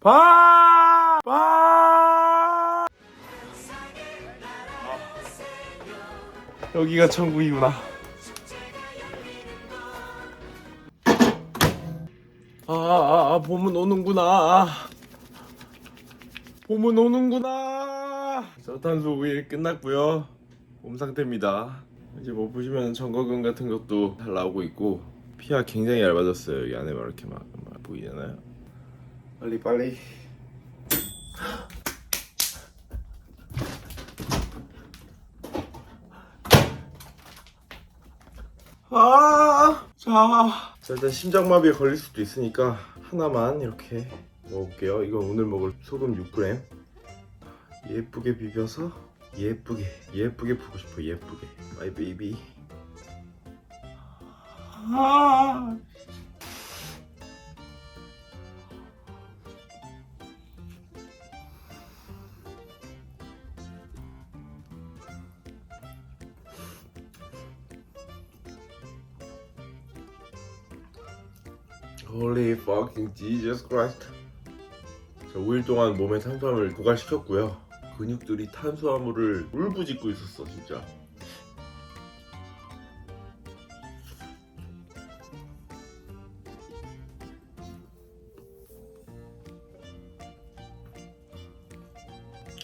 바! 바! 여기가 천국이구나. 아, 아, 아, 봄은 오는구나. 봄은 오는구나. 저탄소 5일 끝났고요. 몸 상태입니다. 이제 뭐 보시면 점거근 같은 것도 잘 나오고 있고 피가 굉장히 얇아졌어요. 여기 안에 막 이렇게 막, 막 보이잖아요. 빨리 빨리. 아, 자, 자 일단 심장마비에 걸릴 수도 있으니까 하나만 이렇게 먹어볼게요. 이건 오늘 먹을 소금 6g. 예쁘게 비벼서 예쁘게 예쁘게 푸고 싶어 예쁘게. 마이 베이비. 아. Holy fucking Jesus Christ. 자, 5일 동안 몸에 탄수화물을 고갈시켰고요. 근육들이 탄수화물을 울부짖고 있었어, 진짜.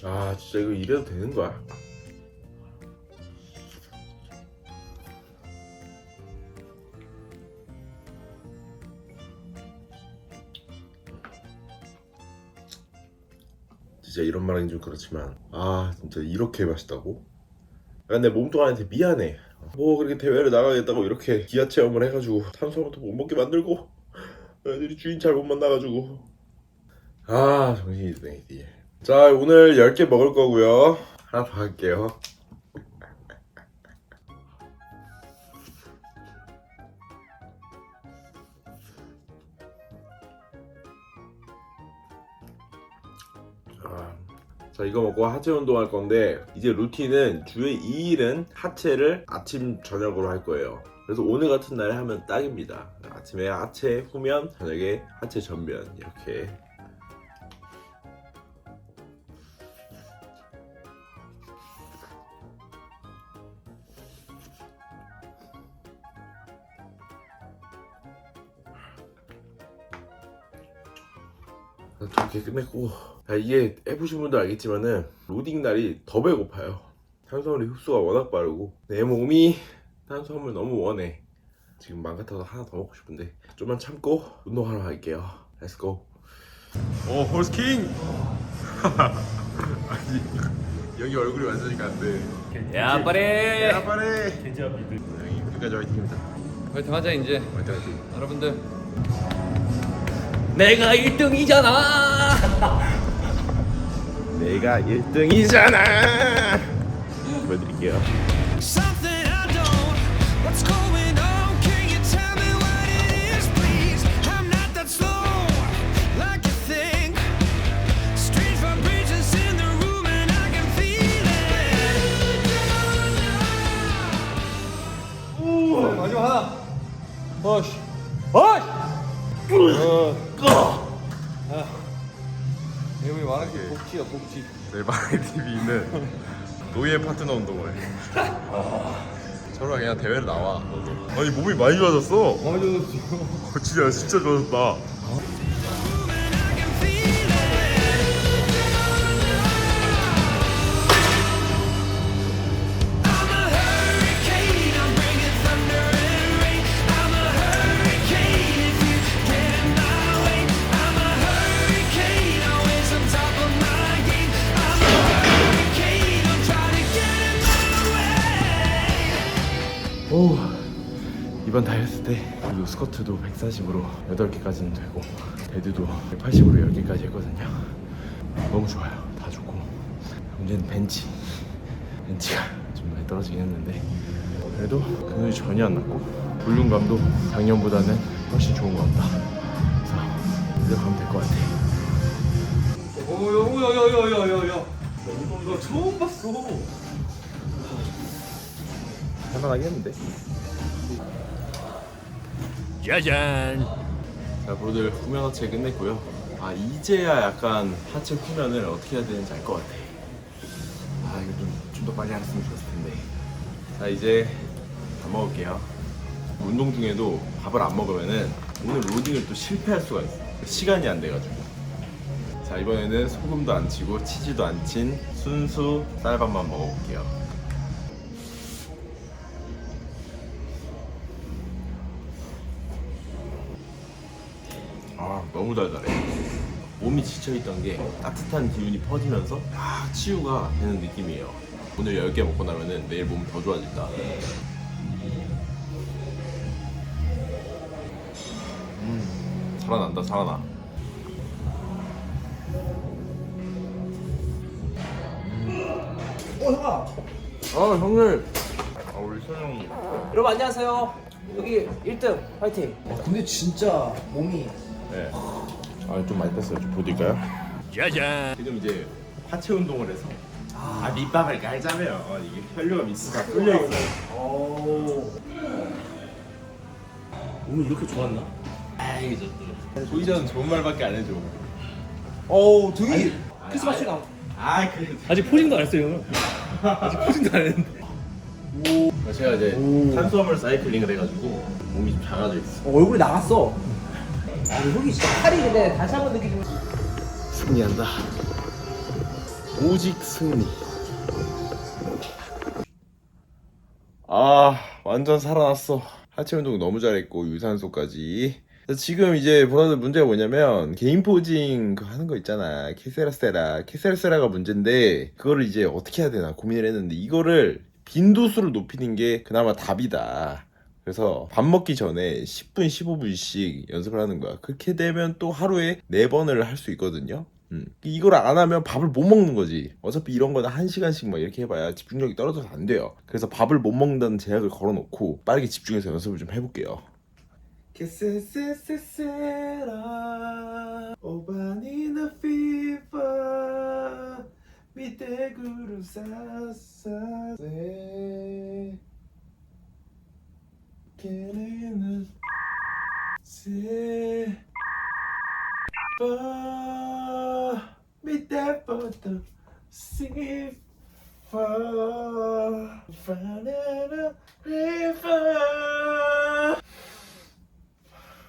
아, 진짜 이거 이래도 되는 거야? 말하긴 좀 그렇지만. 아 진짜 이렇게 맛있다고? 아, 근데 몸뚱아리한테 미안해. 뭐 그렇게 대회를 나가겠다고 이렇게 기아 체험을 해가지고 탄수화물도 못 먹게 만들고 애들이 주인 잘 못 만나가지고. 아 정신이 드네 이제. 자 오늘 10개 먹을 거고요. 하나 더 할게요 자 이거 먹고 하체 운동할 건데 이제 루틴은 주에 2일은 하체를 아침 저녁으로 할 거예요. 그래서 오늘 같은 날에 하면 딱입니다. 아침에 하체 후면 저녁에 하체 전면 이렇게 이렇게 끝냈고. 야, 이게 해보신 분도 알겠지만은 로딩 날이 더 배고파요. 탄수화물의 흡수가 워낙 빠르고. 내 몸이 탄수화물 너무 원해. 지금 맘 같아서 하나 더 먹고 싶은데 좀만 참고 운동하러 갈게요. 렛츠고 오 홀스킹 아니 여기 얼굴이 완전히가 안돼 야 빨리! 야 빨리! 형이 끝까지 화이팅입니다. 화이팅 하자 이제. 화이팅 화이팅. 여러분들 내가 1등이잖아 내가 1등이잖아 보여드릴게요 Something I don't. What's going on? Can you tell me what it is, please? I'm not that slow, like you think. Strange vibrations in the room, and I can feel it. 마지막 하나 허쉬 허쉬 내용이 말한 게 복지야 복지 네, 마이 TV는 노예 파트너 운동을 해. 서로 그냥 대회를 나와. 아니 몸이 많이 좋아졌어. 많이 좋았어 어, 진짜 진짜 좋아졌다. 이번 다이어트 때 그리고 스쿼트도 140으로 8개까지는 되고 데드도 180으로 10개까지 했거든요. 너무 좋아요. 다 좋고 문제는 벤치. 벤치가 좀 많이 떨어지긴 했는데 그래도 근육이 전혀 안 났고 볼륨감도 작년보다는 훨씬 좋은 것 같다. 그래서 이대로 가면 될 것 같아. 오야야야야야야야 나 처음 봤어 할만하게 했는데. 짜잔 자, 브로들 후면 하체 끝냈고요. 아, 아 이제야 약간 하체 훈련을 어떻게 해야 되는지 알 것 같아. 아 이거 좀 좀 더 빨리 알았으면 좋았을 텐데. 자 이제 밥 먹을게요. 운동 중에도 밥을 안 먹으면은 오늘 로딩을 또 실패할 수가 있어. 시간이 안 돼가지고. 자 이번에는 소금도 안 치고 치즈도 안 친 순수 쌀밥만 먹어볼게요. 너무 달달해. 몸이 지쳐있던 게 따뜻한 기운이 퍼지면서 막 치유가 되는 느낌이에요. 오늘 10개 먹고 나면은 내일 몸더 좋아진다. 음, 살아난다, 살아나. 어 형아 아, 형님. 아, 우리 선 형님. 여러분 안녕하세요 여기 1등 화이팅 아, 근데 진짜 몸이 네. 아, 좀 많이 뺐어요. 좀 보여드릴까요? 짜잔. 지금 이제 하체 운동을 해서 아, 밑밥을 깔자면 이게 혈류가 미스가 뚫려 있어요. 오 몸이 이렇게 좋았나? 아이, 조이전 좋은 말밖에 안 해줘. 어우 등이 크리스마스 나 아, 그래. 아직 포징도 안 했어요 형은 아직 포징도 안 했는데 제가 이제 탄수화물 사이클링을 해가지고 몸이 좀 작아져 있어. 어, 얼굴이 나갔어 아 근데 형이 진짜 팔이 근데 다시 한번 느끼지만 승리한다. 오직 승리. 아, 완전 살아났어. 하체 운동 너무 잘했고 유산소까지. 지금 이제 보다는 문제가 뭐냐면 개인 포징 그 하는 거 있잖아 케세라세라 케세라세라가 문제인데 그거를 이제 어떻게 해야 되나 고민을 했는데 이거를 빈도수를 높이는 게 그나마 답이다 그래서 밥 먹기 전에 10분 15분씩 연습을 하는 거야 그렇게 되면 또 하루에 4번을 할 수 있거든요 음. 이걸 안 하면 밥을 못 먹는 거지. 어차피 이런 거는 한 시간씩 막 이렇게 해봐야 집중력이 떨어져서 안 돼요. 그래서 밥을 못 먹는다는 제약을 걸어놓고 빠르게 집중해서 연습을 좀 해볼게요. 세바 밑에부터 시파 바나나 리버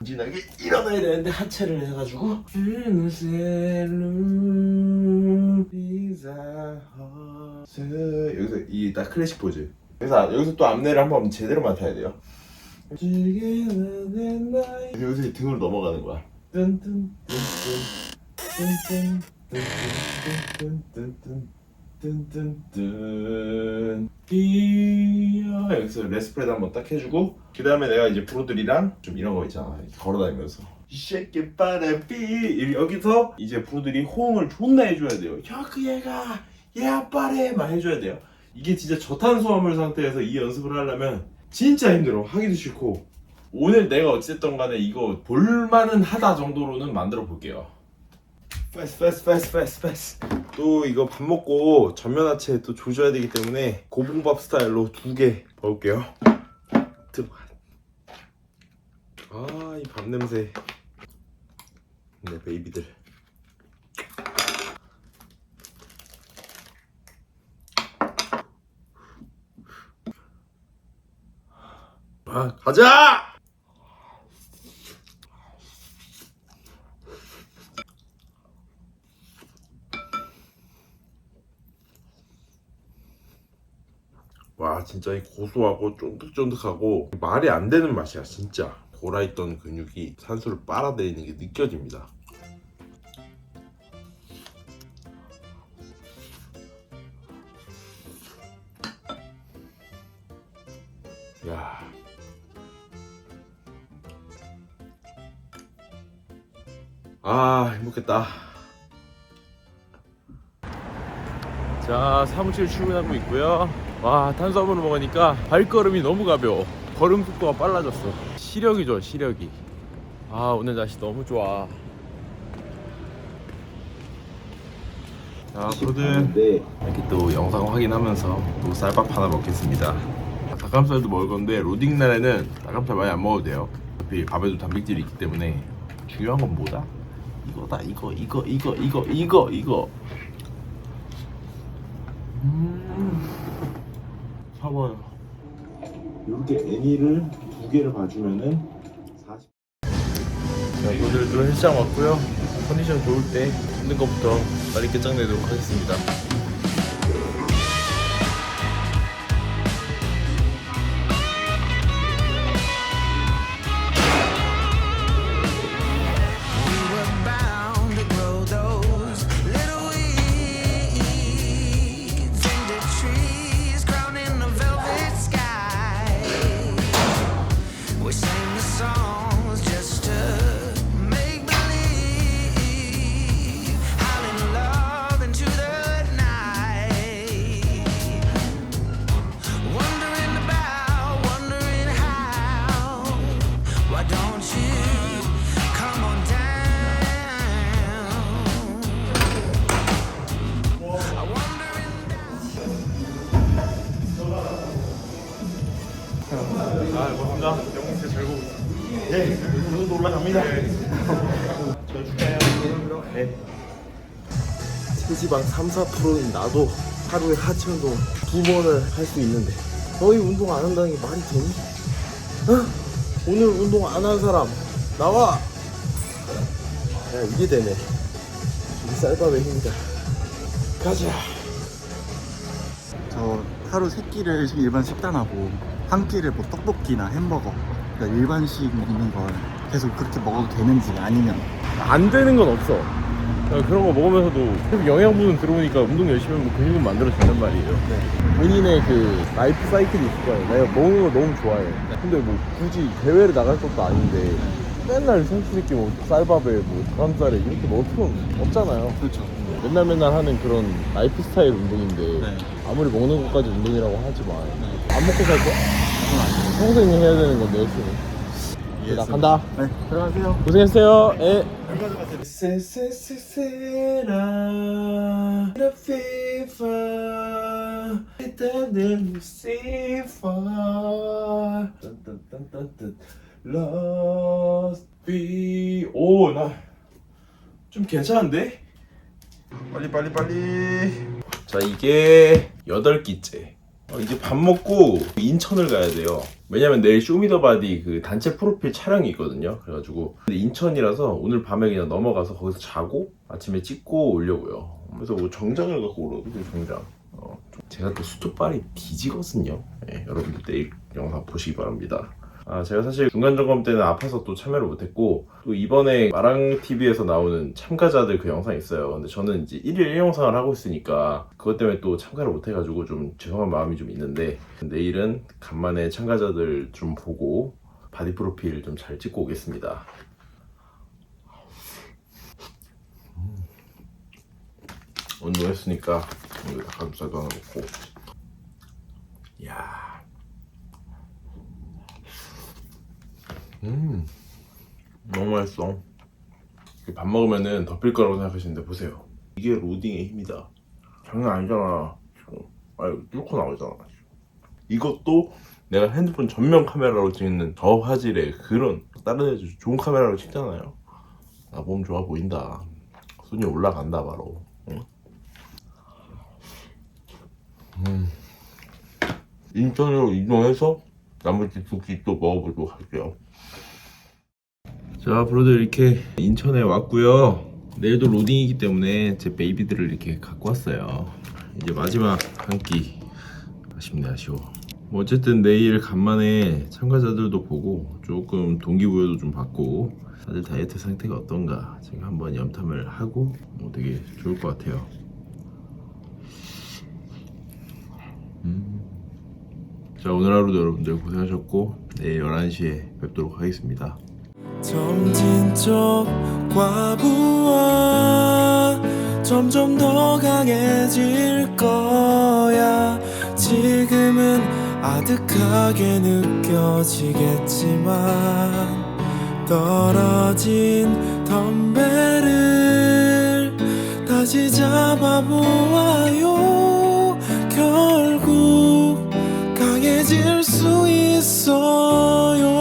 진하게 일어나야 되는데 하체를 해가지고 여기서 이 딱 클래식 포즈 여기서 여기서 또 앞내를 한번 제대로 맡아야 돼요 여기서 이 등으로 넘어가는 거야 뜬뜬 뜬뜬 뜬뜬 뜬뜬 뜬뜬뜬 뛰어 여기서 레스프레드 한번 딱 해주고 그 다음에 내가 이제 브로들이랑 좀 이런 거 있잖아 이렇게 걸어다니면서 Shake it by the 여기서 이제 브로들이 호응을 존나 해줘야 돼요 야그 얘가 얘 아빠래 막 해줘야 돼요 이게 진짜 저탄수화물 상태에서 이 연습을 하려면 진짜 힘들어. 하기도 싫고. 오늘 내가 어쨌든 간에 이거 볼만은 하다 정도로는 만들어 볼게요. 패스 패스 패스 패스 패스 또 이거 밥 먹고 전면 하체 또 조져야 되기 때문에 고봉밥 스타일로 두 개 먹을게요. 들어가 아이 밥 냄새. 내 베이비들 아 가자! 와 진짜 이 고소하고 쫀득쫀득하고 말이 안 되는 맛이야 진짜. 골아있던 근육이 산소를 빨아들이는 게 느껴집니다. 야 아, 행복했다. 자 사무실 출근하고 있고요. 와 탄수화물을 먹으니까 발걸음이 너무 가벼워. 걸음 속도가 빨라졌어. 시력이 좋아 시력이. 아 오늘 날씨 너무 좋아. 자 프로들 이렇게 또 영상 확인하면서 또 쌀밥 하나 먹겠습니다. 닭가슴살도 먹을 건데 로딩 날에는 닭가슴살 많이 안 먹어도 돼요. 어차피 밥에도 단백질이 있기 때문에 중요한 건 뭐다? 이거다 이거 이거 이거 이거 이거 이거. 음. 사봐요. 이렇게 애니를 두 개를 봐주면은 40 자, 오늘도 헬스장 왔고요. 컨디션 좋을 때 힘든 것부터 빨리 끝장내도록 하겠습니다 네 체지방 3, 4%인 나도 하루에 하체 운동 두 번을 할 수 있는데 너희 운동 안 한다는 게 말이 되니? 어? 오늘 운동 안 한 사람 나와 야 이게 되네 이 쌀밥의 힘이다 가자 저 하루 세 끼를 일반 식단하고 한 끼를 뭐 떡볶이나 햄버거 그러니까 일반식 먹는 걸 계속 그렇게 먹어도 되는지 아니면 안 되는 건 없어. 어, 그런 거 먹으면서도 영양분은 들어오니까 운동 열심히 하면 근육은 만들어진단 말이에요. 본인의 그 라이프 사이클이 있을 거예요. 내가 먹는 거 너무 좋아해. 근데 뭐 굳이 대회를 나갈 것도 아닌데 맨날 생수새끼 뭐 쌀밥에 뭐 다람쌀에 이렇게 먹을 필요는 없잖아요. 그렇죠 맨날 맨날 하는 그런 라이프 스타일 운동인데 네. 아무리 먹는 것까지 운동이라고 하지만 안 먹고 살 거야? 평생 해야 되는 건데 열심히. 나 간다. 네 들어가세요 고생했어요. 예. 오나좀 괜찮은데? 빨리 빨리 빨리. 자 이게 여덟 끼째. 어, 이제 밥 먹고 인천을 가야 돼요. 왜냐면 내일 쇼미더바디 그 단체 프로필 촬영이 있거든요. 그래가지고 인천이라서 오늘 밤에 그냥 넘어가서 거기서 자고 아침에 찍고 오려고요. 그래서 뭐 정장을 갖고 오거든요. 정장. 어, 제가 또 수트발이 뒤지거든요. 예, 여러분들 내일 영상 보시기 바랍니다. 아, 제가 사실 중간 점검 때는 아파서 또 참여를 못했고 또 이번에 마랑 TV에서 나오는 참가자들 그 영상 있어요. 근데 저는 이제 1일 1영상을 하고 있으니까 그것 때문에 또 참가를 못해가지고 좀 죄송한 마음이 좀 있는데 내일은 간만에 참가자들 좀 보고 바디 프로필 좀 잘 찍고 오겠습니다. 음. 운동했으니까 여기 닭가슴살도 하나 먹고 이야 음. 너무 맛있어. 밥 먹으면은 덮일 거라고 생각하시는데 보세요. 이게 로딩의 힘이다. 장난 아니잖아 아유 뚫고 나오잖아 이것도 내가 핸드폰 전면 카메라로 찍는 저화질의 그런 다른 애들 좋은 카메라로 찍잖아요. 나 몸 좋아 보인다. 손이 올라간다 바로. 응? 음. 인천으로 이동해서 나머지 두 끼 또 먹어보도록 할게요 자, 브로들 이렇게 인천에 왔고요. 내일도 로딩이기 때문에 제 베이비들을 이렇게 갖고 왔어요. 이제 마지막 한 끼. 아쉽네, 아쉬워. 뭐 어쨌든 내일 간만에 참가자들도 보고 조금 동기부여도 좀 받고 다들 다이어트 상태가 어떤가 제가 한번 염탐을 하고 뭐 되게 좋을 것 같아요. 음. 자, 오늘 하루도 여러분들 고생하셨고 내일 11시에 뵙도록 하겠습니다. 점진적 과부하 점점 더 강해질 거야. 지금은 아득하게 느껴지겠지만 떨어진 덤벨을 다시 잡아보아요. 결국 강해질 수 있어요.